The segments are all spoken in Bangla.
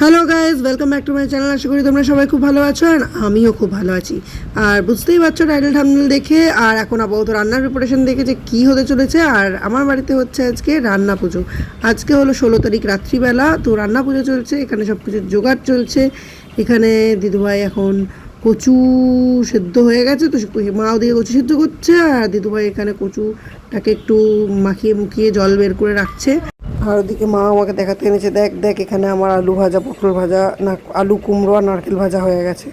Hello guys welcome back to my channel আশা করি তোমরা সবাই খুব ভালো আছো আর আমিও খুব ভালো আছি। আর বুঝতেই পারছ টাইটেল থামনেল দেখে, আর এখন আপাতত রান্নার প্রিপারেশন দেখে যে কী হতে চলেছে, আর আমার বাড়িতে হচ্ছে আজকে রান্না পুজো। আজকে হলো ষোলো তারিখ রাত্রিবেলা, তো রান্না পুজো চলছে, এখানে সব কিছু জোগাড় চলছে। এখানে দিদুভাই এখন কচু সেদ্ধ হয়ে গেছে, তো মা ওদিকে কচু সেদ্ধ করছে, আর দিদুভাই এখানে কচুটাকে একটু মাখিয়ে মুখিয়ে জল বের করে রাখছে। আর ওদিকে মা আমাকে দেখাতে এনেছে। দেখ দেখ এখানে আমার আলু ভাজা, পটল ভাজা, না, আলু কুমড়ো আর নারকেল ভাজা হয়ে গেছে।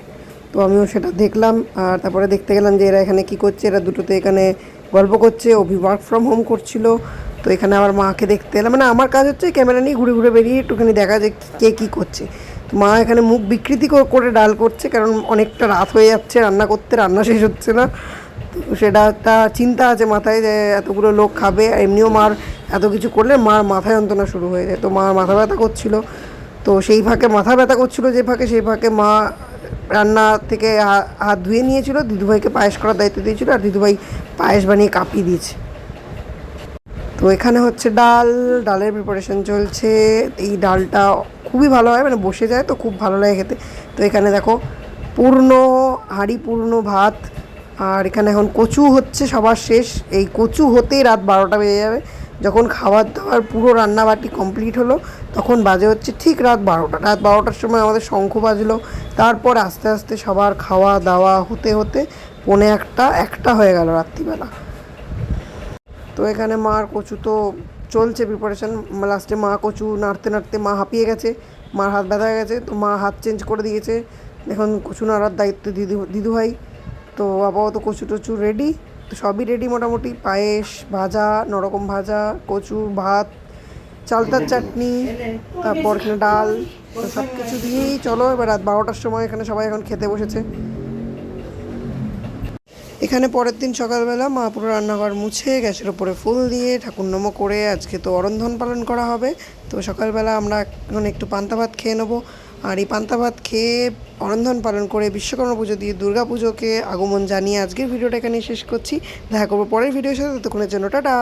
তো আমিও সেটা দেখলাম আর তারপরে দেখতে গেলাম যে এরা এখানে কি করছে। এরা দুটোতে এখানে গল্প করছে, অভি ওয়ার্ক ফ্রম হোম করছিল। তো এখানে আমার মাকে দেখতে এলাম। মানে আমার কাজ হচ্ছে ক্যামেরা নিয়ে ঘুরে ঘুরে বেরিয়ে একটুখানি দেখা যে কে কী করছে। তো মা এখানে মুখ বিকৃতি করে- ডাল করছে কারণ অনেকটা রাত হয়ে যাচ্ছে, রান্না করতে, রান্না শেষ হচ্ছে না। সেটা একটা চিন্তা আছে মাথায় যে এতগুলো লোক খাবে, এমনিও মার এত কিছু করলে মার মাথায় যন্ত্রণা শুরু হয়ে যায়। তো মার মাথা ব্যথা করছিল। তো সেই ফাঁকে মাথা ব্যথা করছিল যে ফাঁকে, সেই ফাঁকে মা রান্না থেকে হাত ধুয়ে নিয়েছিল। দিদুভাইকে পায়েস করার দায়িত্ব দিয়েছিল আর দিদুভাই পায়েস বানিয়ে কাঁপিয়ে দিয়েছে। তো এখানে হচ্ছে ডাল, ডালের প্রিপারেশন চলছে। এই ডালটা খুবই ভালো হয় মানে বসে যায় তো খুব ভালো লাগে খেতে। তো এখানে দেখো পূর্ণ, হাঁড়ি পূর্ণ ভাত আর এখানে এখন কচু হচ্ছে সবার শেষ। এই কচু হতেই রাত বারোটা বেজে যাবে। যখন খাবার দাবার পুরো রান্নাবাটি কমপ্লিট হলো, তখন বাজে হচ্ছে ঠিক রাত বারোটা। রাত বারোটার সময় আমাদের শঙ্খ বাজলো। তারপর আস্তে আস্তে সবার খাওয়া দাওয়া হতে হতে পৌনে একটা একটা হয়ে গেল রাত্রিবেলা। তো এখানে মার কচু তো চলছে প্রিপারেশন লাস্টে মা কচু নাড়তে নাড়তে মা হাঁপিয়ে গেছে। মার হাত ব্যথা হয়ে গেছে। তো মা হাত চেঞ্জ করে দিয়েছে। এখন কচু নাড়ার দায়িত্ব দিদু দিদুভাই। তো আপাতত কচু টচু রেডি তো সবই রেডি মোটামুটি। পায়েস, ভাজা, নরকম ভাজা, কচু, ভাত, চালতার চাটনি, তারপর এখানে ডাল সব কিছু দিয়েই চলো, এবার রাত বারোটার সময় এখানে সবাই এখন খেতে বসেছে। এখানে পরের দিন সকালবেলা মা পুরো রান্নাঘর মুছে, গ্যাসের ওপরে ফুল দিয়ে ঠাকুর নমো করে আজকে তো অরন্ধন পালন করা হবে। তো সকালবেলা আমরা এখন একটু পান্তা ভাত খেয়ে নেব। আর এই পান্তা ভাত খেয়ে অরন্ধন পালন করে বিশ্বকর্মা পুজো দিয়ে দুর্গা পুজোকে আগমন জানিয়ে আজকের ভিডিওটা এখানে শেষ করছি। দেখা করব পরের ভিডিওর সাথে, ততক্ষণের জন্য টাটা।